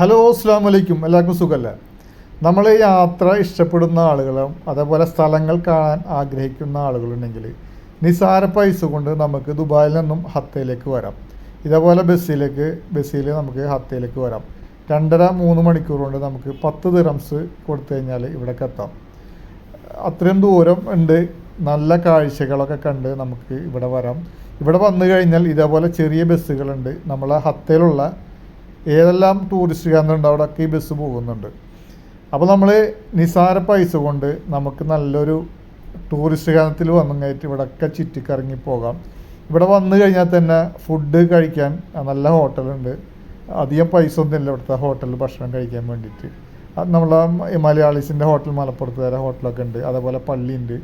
Hello അസ്സാം വലൈക്കും എല്ലാവർക്കും സുഖമല്ലേ നമ്മൾ യാത്ര ഇഷ്ടപ്പെടുന്ന ആളുകളും അതേപോലെ സ്ഥലങ്ങൾ കാണാൻ ആഗ്രഹിക്കുന്ന ആളുകളുണ്ടെങ്കിൽ നിസാര പൈസ കൊണ്ട് നമുക്ക് ദുബായിൽ നിന്നും ഹത്തയിലേക്ക് വരാം. ഇതേപോലെ ബസ്സിലേക്ക് ബസ്സിൽ നമുക്ക് ഹത്തയിലേക്ക് വരാം. രണ്ടര മൂന്ന് മണിക്കൂർ കൊണ്ട് നമുക്ക് പത്ത് ദിറംസ് കൊടുത്തു കഴിഞ്ഞാൽ ഇവിടേക്ക് എത്താം. അത്രയും ദൂരം ഉണ്ട്. നല്ല കാഴ്ചകളൊക്കെ കണ്ട് നമുക്ക് ഇവിടെ വരാം. ഇവിടെ വന്നു കഴിഞ്ഞാൽ ഇതേപോലെ ചെറിയ ബസ്സുകളുണ്ട്. നമ്മളെ ഹത്തയിലുള്ള ഏതെല്ലാം ടൂറിസ്റ്റ് കേന്ദ്രം ഉണ്ട് അവിടെയൊക്കെ ഈ ബസ് പോകുന്നുണ്ട്. അപ്പോൾ നമ്മൾ നിസാര പൈസ കൊണ്ട് നമുക്ക് നല്ലൊരു ടൂറിസ്റ്റ് കേന്ദ്രത്തിൽ വന്നു കഴിഞ്ഞിട്ട് ഇവിടെയൊക്കെ ചുറ്റിക്കറങ്ങി പോകാം. ഇവിടെ വന്നു കഴിഞ്ഞാൽ തന്നെ ഫുഡ് കഴിക്കാൻ നല്ല ഹോട്ടലുണ്ട് അധികം പൈസ ഒന്നുമില്ല ഇവിടുത്തെ ഹോട്ടലിൽ ഭക്ഷണം കഴിക്കാൻ വേണ്ടിയിട്ട്. നമ്മളെ മലയാളീസിന്റെ ഹോട്ടൽ മലപ്പുറത്ത് വരെ ഹോട്ടലൊക്കെ ഉണ്ട്. അതേപോലെ പള്ളിയുണ്ട്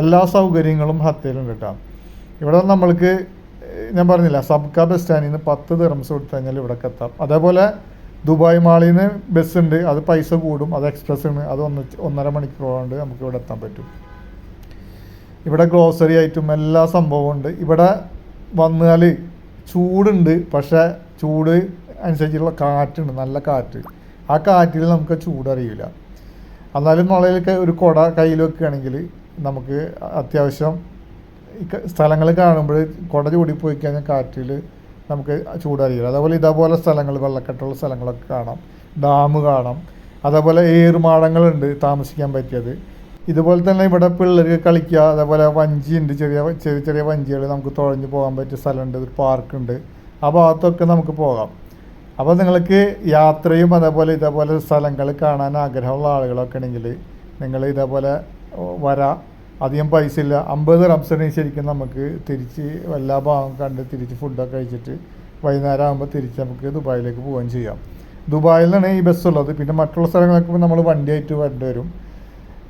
എല്ലാ സൗകര്യങ്ങളും ഹത്തയിലുണ്ട് കേട്ടോ. ഇവിടെ നമ്മൾക്ക് ഞാൻ പറഞ്ഞില്ല സബ്ക ബസ് സ്റ്റാൻഡിൽ നിന്ന് പത്ത് ദിറംസ് കൊടുത്തു കഴിഞ്ഞാൽ ഇവിടേക്ക് എത്താം. അതേപോലെ ദുബായ് മാളിൽ നിന്ന് ബസ് ഉണ്ട് അത് പൈസ കൂടും അത് എക്സ്പ്രസ് ആണ് അത് ഒന്ന് ഒന്നര മണിക്കൂർ കൊണ്ട് നമുക്ക് ഇവിടെ എത്താൻ പറ്റും. ഇവിടെ ഗ്രോസറി ഐറ്റം എല്ലാ സംഭവവും ഉണ്ട്. ഇവിടെ വന്നാൽ ചൂടുണ്ട് പക്ഷേ ചൂട് അനുസരിച്ചുള്ള കാറ്റുണ്ട് നല്ല കാറ്റ്. ആ കാറ്റിൽ നമുക്ക് ചൂടറിയില്ല എന്നാലും മുളയിലൊക്കെ ഒരു കുട കയ്യിൽ വെക്കുകയാണെങ്കിൽ നമുക്ക് അത്യാവശ്യം സ്ഥലങ്ങൾ കാണുമ്പോൾ കുട ചൂടി പോയി കഴിഞ്ഞാൽ കാറ്റിൽ നമുക്ക് ചൂടറിയില്ല അതേപോലെ ഇതേപോലെ സ്ഥലങ്ങൾ വെള്ളക്കെട്ടുള്ള സ്ഥലങ്ങളൊക്കെ കാണാം. ഡാം കാണാം. അതേപോലെ ഏറുമാടങ്ങളുണ്ട് താമസിക്കാൻ പറ്റിയത്. ഇതുപോലെ തന്നെ ഇവിടെ പിള്ളേർക്ക് കളിക്കുക അതേപോലെ വഞ്ചിയുണ്ട് ചെറിയ ചെറിയ ചെറിയ വഞ്ചികൾ നമുക്ക് തുഴഞ്ഞു പോകാൻ പറ്റിയ സ്ഥലമുണ്ട് ഒരു പാർക്കുണ്ട്. ആ ഭാഗത്തൊക്കെ നമുക്ക് പോകാം. അപ്പോൾ നിങ്ങൾക്ക് യാത്രയും അതേപോലെ ഇതേപോലെ സ്ഥലങ്ങൾ കാണാൻ ആഗ്രഹമുള്ള ആളുകളൊക്കെ ഉണ്ടെങ്കിൽ നിങ്ങൾ ഇതേപോലെ വരാം. അധികം പൈസ ഇല്ല. അമ്പത് റംസണി ശരിക്കും നമുക്ക് തിരിച്ച് എല്ലാ ഭാഗം കണ്ട് തിരിച്ച് ഫുഡൊക്കെ കഴിച്ചിട്ട് വൈകുന്നേരം ആകുമ്പോൾ തിരിച്ച് നമുക്ക് ദുബായിലേക്ക് പോവുകയും ചെയ്യാം. ദുബായിൽ നിന്നാണ് ഈ ബസ്സുള്ളത് പിന്നെ മറ്റുള്ള സ്ഥലങ്ങളൊക്കെ നമ്മൾ വണ്ടിയായിട്ട് വരേണ്ടി വരും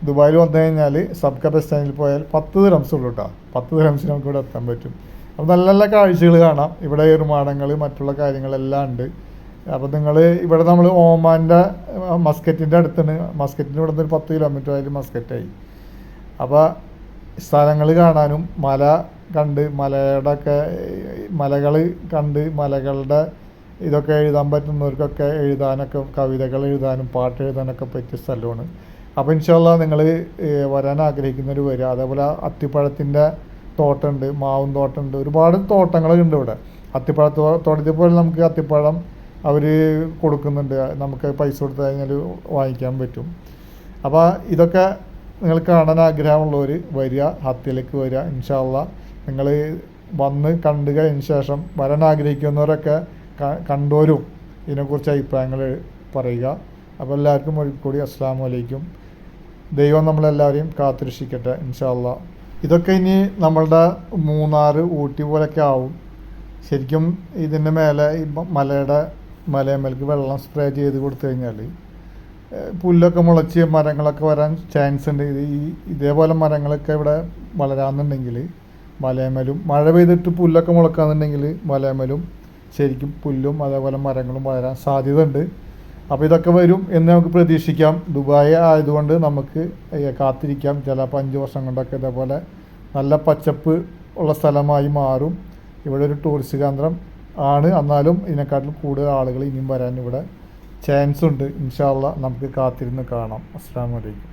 ദുബായിൽ വന്നു കഴിഞ്ഞാൽ സബ്ക ബസ് സ്റ്റാൻഡിൽ പോയാൽ പത്ത് ദിറംസ് ഉള്ളൂ കേട്ടോ പത്ത് ദിറംസിന് നമുക്ക് ഇവിടെ എത്താൻ പറ്റും. അപ്പോൾ നല്ല നല്ല കാഴ്ചകൾ കാണാം. ഇവിടെ നിർമ്മാണങ്ങൾ മറ്റുള്ള കാര്യങ്ങളെല്ലാം ഉണ്ട്. അപ്പോൾ നിങ്ങൾ ഇവിടെ നമ്മൾ ഓമാന്റെ മസ്കറ്റിന്റെ അടുത്താണ്. മസ്കറ്റിന്റെ ഇവിടെ നിന്ന് ഒരു പത്ത് കിലോമീറ്റർ ആയാലും മസ്കറ്റായി. അപ്പോൾ സ്ഥലങ്ങൾ കാണാനും മല കണ്ട് മലയുടെ ഒക്കെ മലകൾ കണ്ട് മലകളുടെ ഇതൊക്കെ എഴുതാൻ പറ്റുന്നവർക്കൊക്കെ എഴുതാനൊക്കെ കവിതകൾ എഴുതാനും പാട്ട് എഴുതാനൊക്കെ പറ്റിയ സ്ഥലമാണ്. അപ്പോൾ ഇൻഷാല്ല നിങ്ങൾ വരാൻ ആഗ്രഹിക്കുന്നവർ വരിക അതേപോലെ അത്തിപ്പഴത്തിന്റെ തോട്ടമുണ്ട് മാവും തോട്ടമുണ്ട് ഒരുപാട് തോട്ടങ്ങളുണ്ട് ഇവിടെ. അത്തിപ്പഴ തോട്ടത്തിൽ പോലെ നമുക്ക് അത്തിപ്പഴം അവർ കൊടുക്കുന്നുണ്ട്. നമുക്ക് പൈസ കൊടുത്തു കഴിഞ്ഞാൽ വാങ്ങിക്കാൻ പറ്റും. അപ്പോൾ ഇതൊക്കെ നിങ്ങൾ കാണാൻ ആഗ്രഹമുള്ളവർ വരിക ഹത്തിയിലേക്ക് വരിക ഇൻഷാല്ല നിങ്ങൾ വന്ന് കണ്ടു കഴിഞ്ഞ ശേഷം വരാൻ ആഗ്രഹിക്കുന്നവരൊക്കെ കണ്ടോരും. ഇതിനെക്കുറിച്ച് അഭിപ്രായങ്ങൾ പറയുക. അപ്പോൾ എല്ലാവർക്കും ഒരിക്കൽ കൂടി അസ്സാം വലൈക്കും ദൈവം നമ്മളെല്ലാവരെയും കാത്തുരക്ഷിക്കട്ടെ ഇൻഷാല്ല ഇതൊക്കെ ഇനി നമ്മളുടെ മൂന്നാർ ഊട്ടി പോലൊക്കെ ആവും. ശരിക്കും ഇതിന്റെ മേലെ ഈ മലയുടെ മലയമേലേക്ക് വെള്ളം സ്പ്രേ ചെയ്ത് കൊടുത്തു കഴിഞ്ഞാൽ പുല്ലൊക്കെ മുളച്ച് മരങ്ങളൊക്കെ വരാൻ ചാൻസ് ഉണ്ട്. ഇത് ഈ ഇതേപോലെ മരങ്ങളൊക്കെ ഇവിടെ വളരാന്നുണ്ടെങ്കിൽ മലയമലും മഴ പെയ്തിട്ട് പുല്ലൊക്കെ മുളക്കാന്നുണ്ടെങ്കിൽ മലയമലും ശരിക്കും പുല്ലും അതേപോലെ മരങ്ങളും വളരാൻ സാധ്യത ഉണ്ട് അപ്പോൾ ഇതൊക്കെ വരും എന്ന് നമുക്ക് പ്രതീക്ഷിക്കാം. ദുബായ് ആയതുകൊണ്ട് നമുക്ക് കാത്തിരിക്കാം. ചിലപ്പോൾ അഞ്ച് വർഷം കൊണ്ടൊക്കെ ഇതേപോലെ നല്ല പച്ചപ്പ് ഉള്ള സ്ഥലമായി മാറും. ഇവിടെ ഒരു ടൂറിസ്റ്റ് കേന്ദ്രം ആണ്. എന്നാലും ഇതിനെക്കാട്ടിലും കൂടുതൽ ആളുകൾ ഇനിയും വരാൻ ഇവിടെ ചാൻസ് ഉണ്ട് ഇൻഷാല്ല നമുക്ക് കാത്തിരുന്ന് കാണാം. അസ്സാം വലൈക്കും